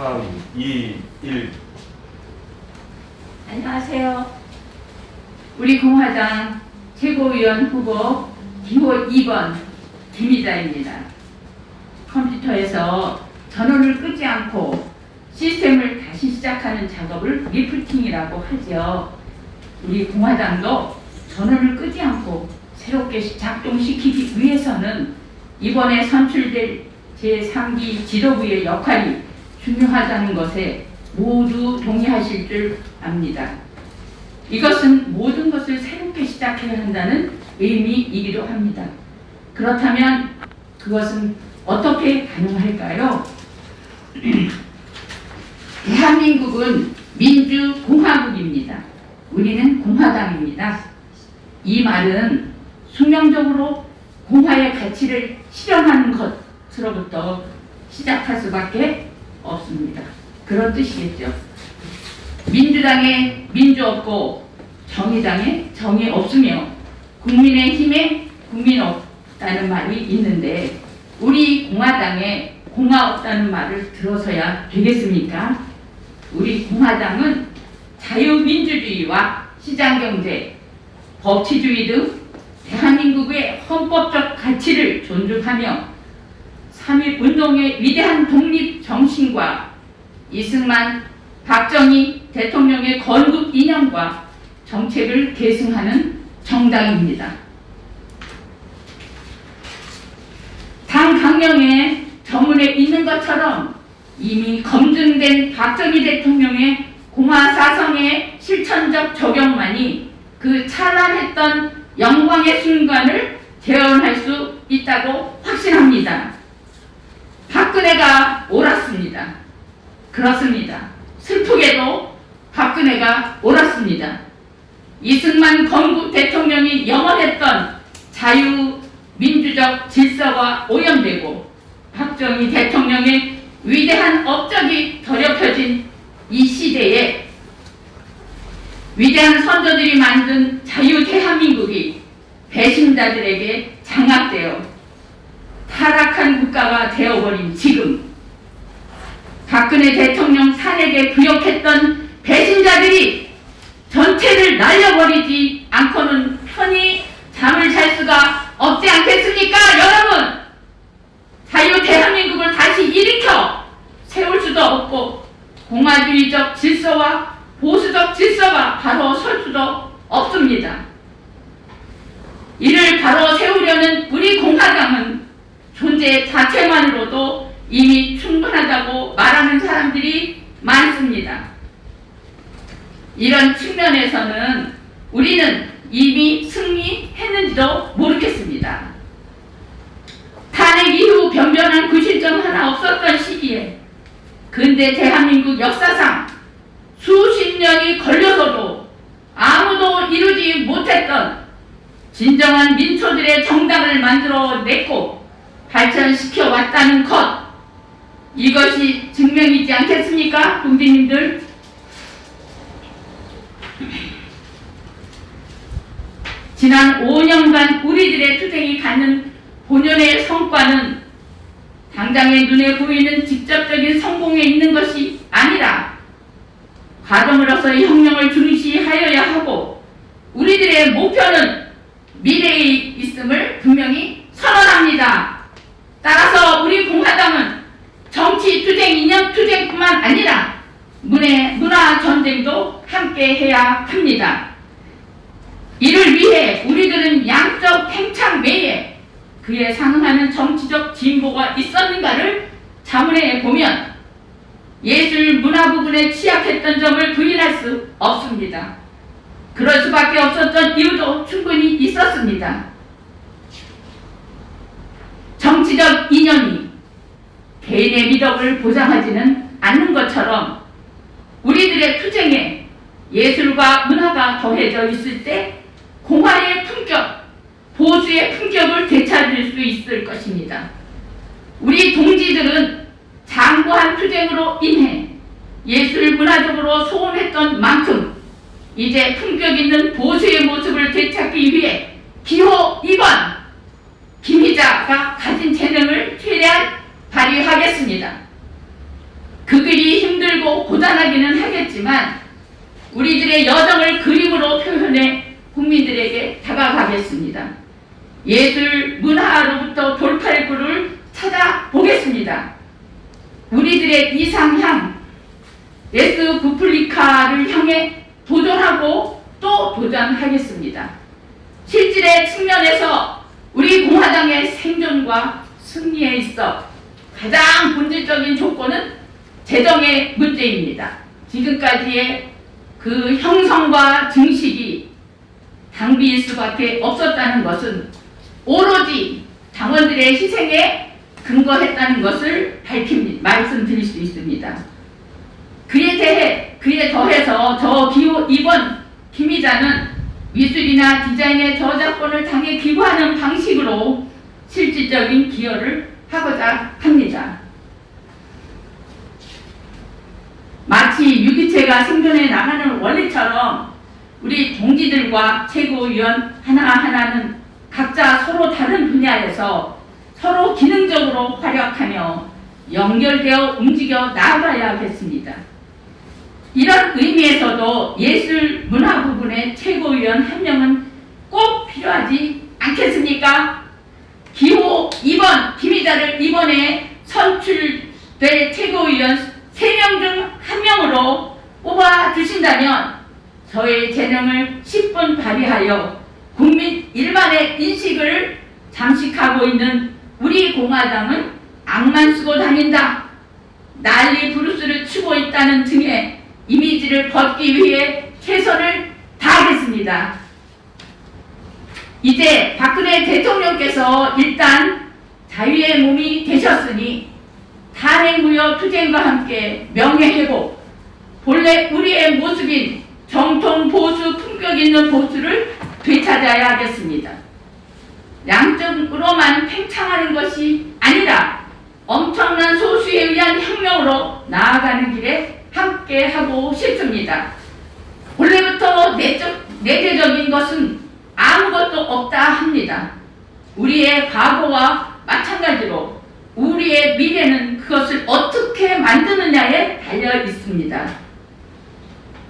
3, 2, 1. 안녕하세요. 우리 공화당 최고위원 후보 기호 2번 김희자입니다. 컴퓨터에서 전원을 끄지 않고 시스템을 다시 시작하는 작업을 리프팅이라고 하죠. 우리 공화당도 전원을 끄지 않고 새롭게 작동시키기 위해서는 이번에 선출될 제3기 지도부의 역할이 중요하다는 것에 모두 동의하실 줄 압니다. 이것은 모든 것을 새롭게 시작해야 한다는 의미이기도 합니다. 그렇다면 그것은 어떻게 가능할까요? 대한민국은 민주공화국입니다. 우리는 공화당입니다. 이 말은 숙명적으로 공화의 가치를 실현하는 것으로부터 시작할 수밖에 없습니다. 그런 뜻이겠죠. 민주당에 민주 없고 정의당에 정의 없으며 국민의 힘에 국민 없다는 말이 있는데 우리 공화당에 공화 없다는 말을 들어서야 되겠습니까? 우리 공화당은 자유민주주의와 시장경제, 법치주의 등 대한민국의 헌법적 가치를 존중하며 3.1운동의 위대한 독립 정신과 이승만, 박정희 대통령의 건국 이념과 정책을 계승하는 정당입니다. 당 강령에 전문에 있는 것처럼 이미 검증된 박정희 대통령의 공화사성의 실천적 적용만이 그 찬란했던 영광의 순간을 재현할 수 있다고 확신합니다. 옳았습니다. 그렇습니다. 슬프게도 박근혜가 옳았습니다. 이승만 건국 대통령이 영원했던 자유민주적 질서가 오염되고 박정희 대통령의 위대한 업적이 더럽혀진 이 시대에 위대한 선조들이 만든 자유 대한민국이 배신자들에게 장악되어 타락한 국가가 되어버린 지금 박근혜 대통령 탄핵에 부역했던 배신자들이 전체를 날려버리지 않고는 편히 잠을 잘 수가 없지 않겠습니까 여러분 자유 대한민국을 다시 일으켜 세울 수도 없고 공화주의적 질서와 보수적 질서가 바로 설 수도 없습니다. 이를 바로 세우려는 우리 공화당은 존재 자체만으로도 이미 충분하다고 말하는 사람들이 많습니다. 이런 측면에서는 우리는 이미 승리했는지도 모르겠습니다. 탄핵 이후 변변한 구실점 하나 없었던 시기에 근대 대한민국 역사상 수십 년이 걸려서도 아무도 이루지 못했던 진정한 민초들의 정당을 만들어 냈고 발전시켜 왔다는 것 이것이 증명이지 않겠습니까? 동지님들 지난 5년간 우리들의 투쟁이 갖는 본연의 성과는 당장의 눈에 보이는 직접적인 성공에 있는 것이 아니라 과정으로서의 혁명을 중시하여야 하고 우리들의 목표는 미래에 있음을 분명히 선언합니다. 따라서 우리 공화당은 정치 투쟁, 이념 투쟁뿐만 아니라 문해, 문화 전쟁도 함께 해야 합니다. 이를 위해 우리들은 양적 팽창 외에 그에 상응하는 정치적 진보가 있었는가를 자문해 보면 예술 문화 부분에 취약했던 점을 부인할 수 없습니다. 그럴 수밖에 없었던 이유도 충분히 있었습니다. 정치적 이념이 개인의 미덕을 보장하지는 않는 것처럼 우리들의 투쟁에 예술과 문화가 더해져 있을 때 공화의 품격, 보수의 품격을 되찾을 수 있을 것입니다. 우리 동지들은 장구한 투쟁으로 인해 예술 문화적으로 소원했던 만큼 이제 품격 있는 보수의 모습을 되찾기 위해 기호 2번 김희자가 가진 재능을 최대한 발휘하겠습니다. 그 글이 힘들고 고단하기는 하겠지만 우리들의 여정을 그림으로 표현해 국민들에게 다가가겠습니다. 예술 문화로부터 돌팔구를 찾아보겠습니다. 우리들의 이상향 예스 부플리카를 향해 도전하고 또 도전하겠습니다. 실질의 측면에서 우리 공화당의 생존과 승리에 있어 가장 본질적인 조건은 재정의 문제입니다. 지금까지의 그 형성과 증식이 당비일 수밖에 없었다는 것은 오로지 당원들의 희생에 근거했다는 것을 밝힙니다. 말씀드릴 수 있습니다. 그에 대해 그에 더해서 저 기호 2번 김희자는 미술이나 디자인의 저작권을 당에 기부하는 방식으로 실질적인 기여를 하고자 합니다. 마치 유기체가 생존해 나가는 원리처럼 우리 동지들과 최고위원 하나하나는 각자 서로 다른 분야에서 서로 기능적으로 활약하며 연결되어 움직여 나아가야겠습니다. 이런 의미에서도 예술 문화 부분의 최고위원 한 명은 꼭 필요하지 않겠습니까? 기호 2번 김희자를 이번에 선출될 최고위원 3명 중한 명으로 뽑아 주신다면 저의 재능을 10분 발휘하여 국민 일반의 인식을 잠식하고 있는 우리 공화당은 악만 쓰고 다닌다. 난리 부르스를 추고 있다는 등의 이미지를 벗기 위해 최선을 다하겠습니다. 이제 박근혜 대통령께서 일단 자유의 몸이 되셨으니 탄핵무효 투쟁과 함께 명예회복, 본래 우리의 모습인 정통 보수 품격 있는 보수를 되찾아야 하겠습니다. 양쪽으로만 팽창하는 것이 아니라 엄청난 소수에 의한 혁명으로 나아가는 길에 함께 하고 싶습니다. 본래부터 내적, 내재적인 것은 아무것도 없다 합니다. 우리의 과거와 마찬가지로 우리의 미래는 그것을 어떻게 만드느냐에 달려 있습니다.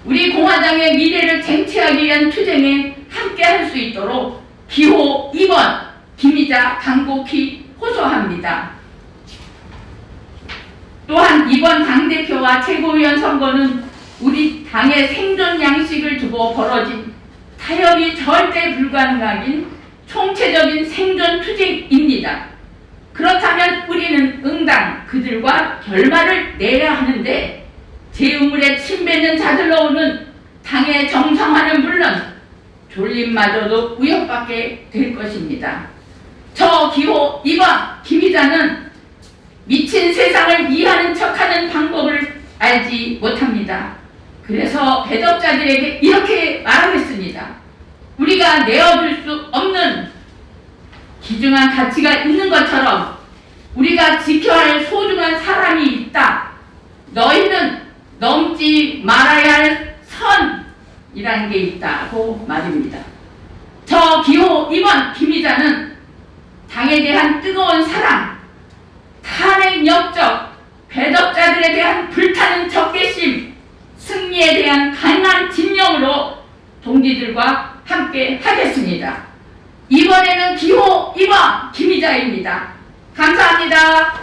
우리 공화당의 미래를 쟁취하기 위한 투쟁에 함께 할 수 있도록 기호 2번 김희자 강곡히 호소합니다. 또한 이번 당대표와 최고위원 선거는 우리 당의 생존 양식을 두고 벌어진 타협이 절대 불가능한 총체적인 생존 투쟁입니다. 그렇다면 우리는 응당 그들과 결말을 내야 하는데 제 우물에 침 뱉는 자들로 오는 당의 정상화는 물론 졸림마저도 위협받게 될 것입니다. 저 기호 2번 김희자는 미친 세상을 이해하는 척하는 방법을 알지 못합니다. 그래서 배덕자들에게 이렇게 말하겠습니다. 우리가 내어줄 수 없는 기중한 가치가 있는 것처럼 우리가 지켜야 할 소중한 사람이 넘지 말아야 할 선이라는 게 있다고 말입니다. 저 기호 2번 김희자는 당에 대한 뜨거운 사랑, 탄핵 역적, 배덕자들에 대한 불타는 적개심, 승리에 대한 강한 진영으로 동지들과 함께 하겠습니다. 이번에는 기호 2번 김희자입니다. 감사합니다.